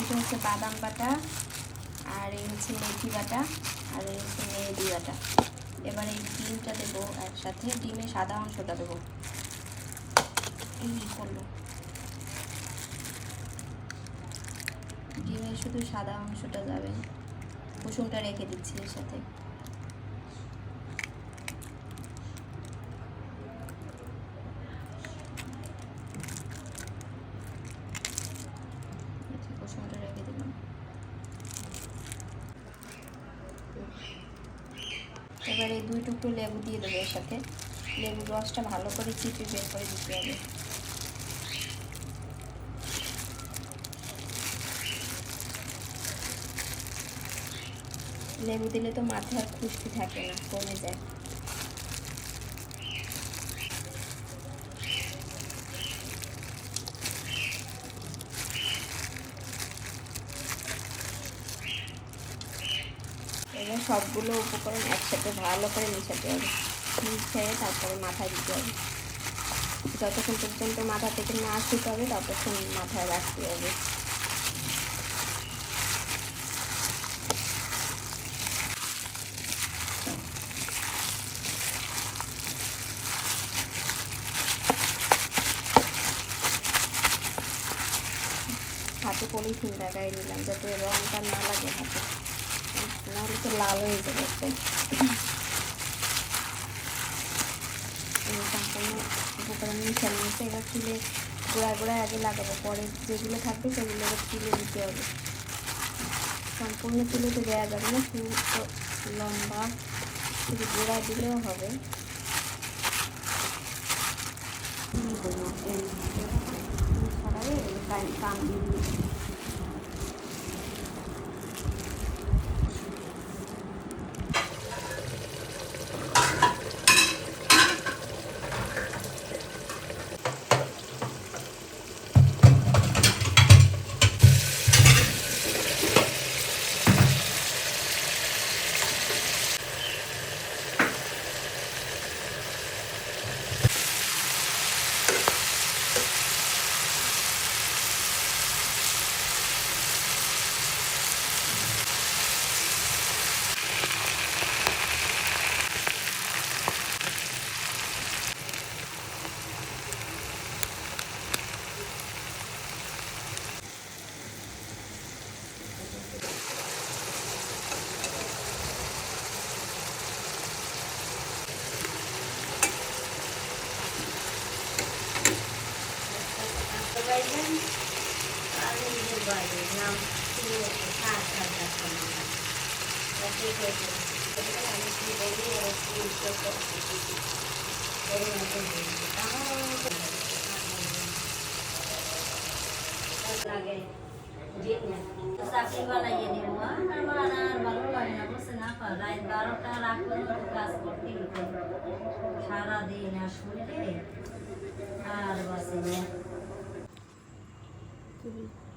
এটা হচ্ছে বাদাম বাটা, আর এই হচ্ছে মেথি বাটা, আর এই হচ্ছে মেহেদি বাটা। এবার এই ডিমটা দেবো একসাথে, ডিমে সাদা অংশটা দেবো। এই করল। ডিমে শুধু সাদা অংশটা যাবে। কুসুমটা রেখে দিচ্ছি এর সাথে আচ্ছা, কুসুমটা রেখে দিলাম এবার দুই টুকরো লেবু দিয়ে দেবো এর সাথে। লেবুর রসটা ভালো করে চিপে বের করে দিতে হবে। লেবু দিলে তো মাথায় খুশকি থাকে না, কমে যায় এবার সবগুলো উপকরণ একসাথে ভালো করে মিশাতে হবে। মিশিয়ে তারপরে মাথায় দিতে হবে। যতক্ষণ পর্যন্ত মাথা থেকে না শুকাবে হবে, ততক্ষণ মাথায় রাখতে হবে। হাতে পলিথিন লাগাই নিলাম যাতে রংটা না লাগে হাতে। তো লাল হয়ে যাবে সম্পূর্ণ উপকরণ মিশানো এবার তুলে গোড়ায় গোড়ায় আগে লাগাবো পরে যেগুলো থাকবে সেগুলো এবার তুলে দিতে হবে সম্পূর্ণ তুলে তো দেওয়া যাবে না পুরো লম্বা শুধু গোড়ায় দিলেও হবে ছড়াবে কান দিয়ে দিতে চাকরি বানাইয়ে দিব আমার আর ভালো লাগে না বসে না পার রাত বারোটা রাত পর্যন্ত কাজ করতে হতো সারাদিন আর আর বসে না। Thank you.